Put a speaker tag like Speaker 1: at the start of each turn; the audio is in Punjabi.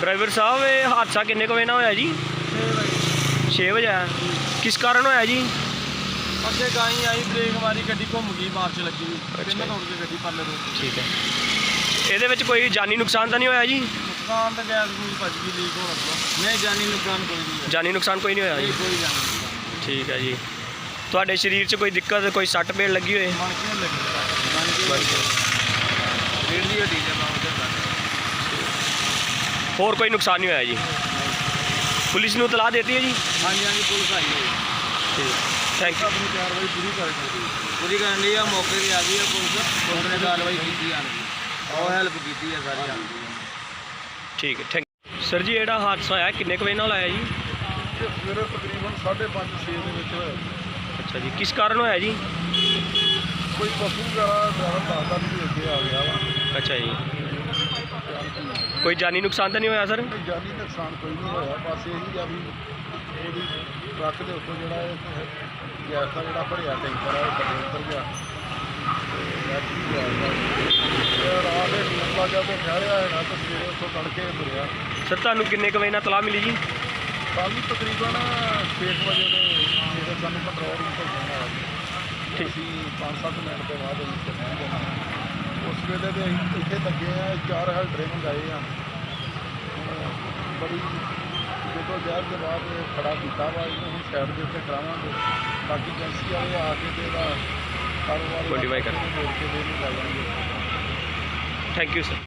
Speaker 1: ਡਰਾਈਵਰ ਸਾਹਿਬ ਇਹ ਹਾਦਸਾ ਕਿੰਨੇ ਕੁ ਵਜੇ ਨਾਲ ਹੋਇਆ ਜੀ? 6 ਵਜੇ। ਆਇਆ। ਕਿਸ ਕਾਰਨ ਹੋਇਆ ਜੀ?
Speaker 2: ਅੱਗੇ ਗਾਈ ਆਈ ਬ੍ਰੇਕ ਮਾਰੀ ਗੱਡੀ ਘੁੰਮ ਗਈ ਮਾਰਚ ਲੱਗੀ।
Speaker 1: ਅੱਛਾ।
Speaker 2: ਤਿੰਨ ਕੇ ਗੱਡੀ ਪਰਲੇ ਰੋਡ ਤੇ।
Speaker 1: ਠੀਕ ਹੈ। ਇਹਦੇ ਵਿੱਚ ਕੋਈ ਜਾਨੀ ਨੁਕਸਾਨ ਤਾਂ ਨਹੀਂ ਹੋਇਆ ਜੀ?
Speaker 2: ਨੁਕਸਾਨ ਤਾਂ ਗੈਸ ਨੂੰ ਭੱਜ ਗਈ ਲੀਕ ਹੋਣ ਲੱਗਾ। ਨਹੀਂ ਜਾਨੀ ਨੁਕਸਾਨ ਕੋਈ ਨਹੀਂ
Speaker 1: ਜਾਨੀ ਨੁਕਸਾਨ ਕੋਈ ਨਹੀਂ ਹੋਇਆ ਜੀ?
Speaker 2: ਕੋਈ ਜਾਨੀ
Speaker 1: ਠੀਕ ਹੈ ਜੀ। ਤੁਹਾਡੇ ਸਰੀਰ 'ਚ ਕੋਈ ਦਿੱਕਤ ਕੋਈ ਸੱਟ ਪੇੜ ਲੱਗੀ ਹੋਏ?
Speaker 2: ਮਨ ਕਿਉਂ ਲੱਗੀ। ਮਨ ਕੇ ਰੇਡ ਦੀ ਹੱਡੀ ਨਾਲ
Speaker 1: ਹੋਰ ਕੋਈ ਨੁਕਸਾਨ ਨਹੀਂ ਹੋਇਆ ਜੀ। ਪੁਲਿਸ ਨੂੰ ਤਲਾਹ ਦਿੱਤੀ ਹੈ ਜੀ?
Speaker 2: ਹਾਂਜੀ ਹਾਂਜੀ ਪੁਲਿਸ ਆਈ ਹੋਈ
Speaker 1: ਠੀਕ। ਥੈਂਕ ਯੂ
Speaker 2: ਆਪਣੀ ਕਾਰਵਾਈ ਪੂਰੀ ਕਰ ਦਿੱਤੀ ਪੂਰੀ ਕਰਨ ਲਈ ਆ ਮੌਕੇ ਤੇ ਆ ਗਈ ਆ ਪੁਲਿਸ। ਪੁਲਿਸ ਨੇ ਕਾਰਵਾਈ ਕੀਤੀ ਆਣ ਕੇ ਉਹ ਹੈਲਪ ਕੀਤੀ ਆ ਸਾਰੀ ਆਣ ਕੇ
Speaker 1: ਠੀਕ ਹੈ ਥੈਂਕ ਸਰ ਜੀ ਜਿਹੜਾ ਹਾਦਸਾ ਹੋਇਆ ਕਿੰਨੇ ਕੁ ਵਜੇ ਨਾਲ ਹੋਇਆ ਜੀ?
Speaker 2: ਸਵੇਰੇ ਤਕਰੀਬਨ 5:30 6 ਦੇ ਵਿੱਚ ਹੋਇਆ।
Speaker 1: ਅੱਛਾ ਜੀ ਕਿਸ ਕਾਰਨ ਹੋਇਆ ਜੀ?
Speaker 2: ਕੋਈ ਪਸ਼ੂ ਵਗੈਰਾ ਡਰਾਈਵਰ ਦੱਸਦਾ ਵੀ ਅੱਗੇ ਆ ਗਿਆ ਵਾ।
Speaker 1: ਅੱਛਾ ਜੀ। ਕੋਈ ਜਾਨੀ ਨੁਕਸਾਨ ਤਾਂ ਨਹੀਂ ਹੋਇਆ ਸਰ?
Speaker 2: ਕੋਈ ਜਾਨੀ ਨੁਕਸਾਨ ਕੋਈ ਨਹੀਂ ਹੋਇਆ ਬਸ ਇਹੀ ਆ ਵੀ ਉਹਦੀ ਟਰੱਕ ਦੇ ਉੱਤੋਂ ਜਿਹੜਾ ਇਹ ਗੈਸ ਦਾ ਜਿਹੜਾ ਭਰਿਆ ਟੈਂਕਰ ਆ ਉਹ ਥੱਲੇ ਉਤਰ ਗਿਆ। ਤੇ ਐਕਚੁਅਲੀ ਗੈਸ ਦਾ ਤੇ ਰਾਤ ਦੇ ਲੰਬਾ ਜਿਹਾ ਤੇ ਠਹਿਰਿਆ ਹੈ ਨਾ ਤੇ ਸਵੇਰੇ ਉੱਥੋਂ ਤੜਕੇ ਮੁੜਿਆ
Speaker 1: ਸਰ ਤੁਹਾਨੂੰ ਕਿੰਨੇ ਕੁ ਵਜੇ ਨਾਲ ਤਲਾਹ ਮਿਲੀ ਜੀ?
Speaker 2: ਸਾਨੂੰ ਤਕਰੀਬਨ 6 ਵਜੇ ਦੇ ਜਿਹੜੇ ਸਾਨੂੰ ਕੰਟਰੋਲ ਰੂਮ ਤੋਂ ਫੋਨ ਆਇਆ।
Speaker 1: ਠੀਕ।
Speaker 2: ਅਸੀਂ 5-7 ਮਿੰਟ ਦੇ ਬਾਅਦ ਅਸੀਂ ਪਹੁੰਚ ਗਏ ਵੇਲੇ ਅਸੀਂ ਇੱਥੇ ਲੱਗੇ ਆ ਚਾਰ ਹੈਲਡਰੇ ਮੰਗਾਏ ਆ। ਬੜੀ ਜਦੋਂ ਜ਼ਹਿਰ ਦੇ ਬਾਅਦ ਖੜਾ ਕੀਤਾ ਵਾ ਇਹਨੂੰ ਹੁਣ ਸਾਈਡ ਦੇ ਉੱਤੇ ਕਰਾਵਾਂਗੇ ਬਾਕੀ ਏਜੰਸੀ ਵਾਲੇ ਆ ਕੇ ਤੇ ਕਾਰੋਬਾਰ
Speaker 1: ਕਰ-
Speaker 2: ਦੇ ਲੈ ਜਾਣਗੇ।
Speaker 1: Thank you sir